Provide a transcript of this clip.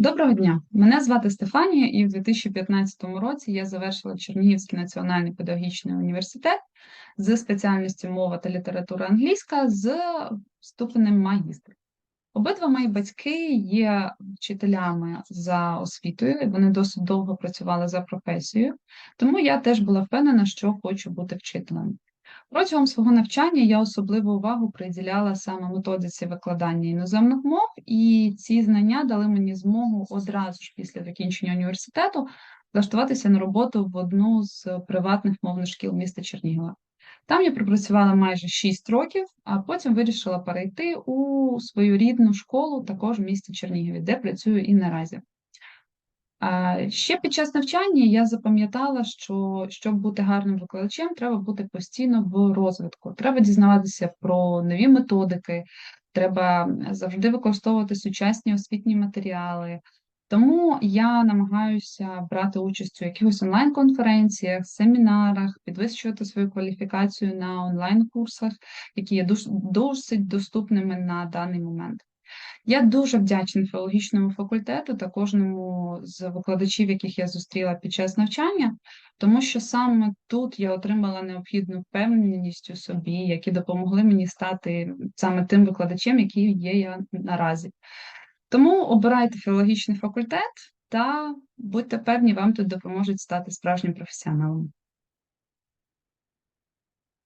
Доброго дня! Мене звати Стефанія, і в 2015 році я завершила Чернігівський національний педагогічний університет з спеціальністю мова та література англійська з ступенем магістра. Обидва мої батьки є вчителями за освітою, вони досить довго працювали за професією, тому я теж була впевнена, що хочу бути вчителем. Протягом свого навчання я особливу увагу приділяла саме методиці викладання іноземних мов, і ці знання дали мені змогу одразу ж після закінчення університету влаштуватися на роботу в одну з приватних мовних шкіл міста Чернігова. Там я пропрацювала майже 6 років, а потім вирішила перейти у свою рідну школу, також в місті Чернігові, де працюю і наразі. Ще під час навчання я запам'ятала, що щоб бути гарним викладачем, треба бути постійно в розвитку. Треба дізнаватися про нові методики, треба завжди використовувати сучасні освітні матеріали. Тому я намагаюся брати участь у якихось онлайн-конференціях, семінарах, підвищувати свою кваліфікацію на онлайн-курсах, які є досить доступними на даний момент. Я дуже вдячна філологічному факультету та кожному з викладачів, яких я зустріла під час навчання, тому що саме тут я отримала необхідну впевненість у собі, які допомогли мені стати саме тим викладачем, який є я наразі. Тому обирайте філологічний факультет та будьте певні, вам тут допоможуть стати справжнім професіоналом.